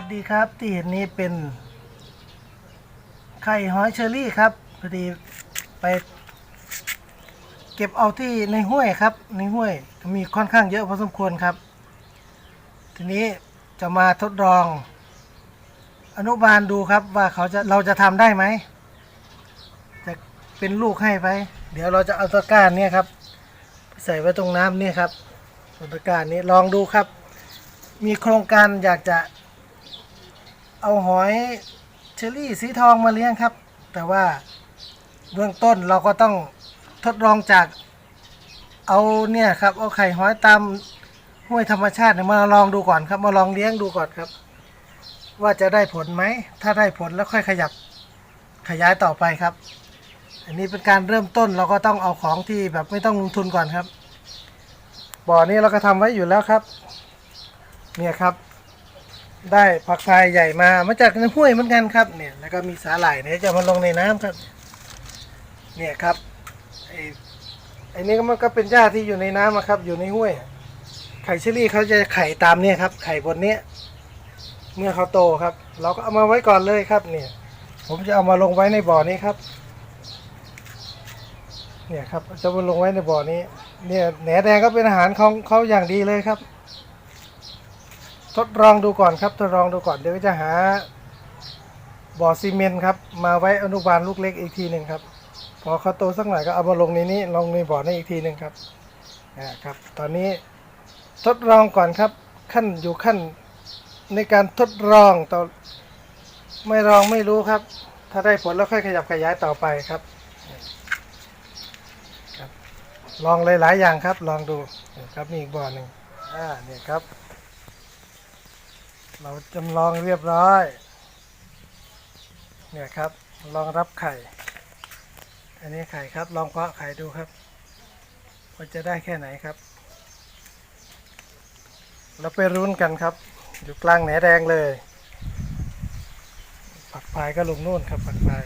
วัสดีครับที่เห็นนี้เป็น ไข่หอยเชอรี่ครับพอดีไป เก็บเอาที่ในห้วยครับ ในห้วยมีค่อนข้างเยอะพอสมควรครับ ทีนี้จะมาทดลอง อนุบาลดูครับว่าเขาจะเราจะทำได้ไหมจะเป็นลูกให้ไป เดี๋ยวเราจะเอาตะกร้าเนี่ยครับใส่ไว้ตรงน้ำเนี่ยครับตะกร้านี้ลองดูครับมีโครงการอยากจะ เอาหอยเชอรี่สีทองมาเลี้ยงครับ แต่ว่าเบื้องต้นเราก็ต้องทดลองจากเอาเนี่ยครับเอาไข่หอยตามห้วยธรรมชาติเนี่ยมาลองดูก่อนครับ มาลองเลี้ยงดูก่อนครับ ว่าจะได้ผลไหม ถ้าได้ผลแล้วค่อยขยับขยายต่อไปครับ อันนี้เป็นการเริ่มต้นเราก็ต้องเอาของที่แบบไม่ต้องลงทุนก่อนครับ บ่อนี้เราก็ทำไว้อยู่แล้วครับ เนี่ยครับ ได้ผักพายใหญ่มา มาจากในห้วยเหมือนกันครับเนี่ย แล้วก็มีสาหร่ายเนี่ยจะมาลงในน้ำครับ เนี่ยครับไอ้ไอ้นี่ก็มันก็เป็นหญ้าที่อยู่ในน้ำอะครับ อยู่ในห้วย ไข่เชอรี่เขาจะไข่ตามเนี่ยครับ ไข่บนเนี้ยเมื่อเขาโตครับ เราก็เอามาไว้ก่อนเลยครับ เนี่ย ผมจะเอามาลงไว้ในบ่อนี้ครับ เนี่ยครับจะมาลงไว้ในบ่อนี้ เนี่ยแหนแดงก็เป็นอาหารของเขาอย่างดีเลยครับ ทดลองดูก่อนครับทดลองดูก่อนเดี๋ยวจะหาบ่อซีเมนต์ครับ มาไว้อนุบาลลูกเล็กอีกทีหนึ่งครับ พอเขาโตสักหน่อยก็เอามาลงในนี้ลงในบ่อนี้อีกทีหนึ่งครับนะครับ ตอนนี้ทดลองก่อนครับ ขั้นอยู่ขั้นในการทดลองต่อไม่ลองไม่รู้ครับ ถ้าได้ผลแล้วค่อยขยับขยายต่อไปครับครับ ลองหลายๆอย่างครับ ลองดูครับมีอีกบ่อหนึ่งอ่าเนี่ยครับ เราจำลองเรียบร้อย เนี่ยครับลองรับไข่ อันนี้ไข่ครับ ลองเพาะไข่ดูครับว่าจะได้แค่ไหนครับ เราไปรุ้นกันครับ อยู่กลางแหนแดงเลย ผักพายก็ลงนู่นครับผักพาย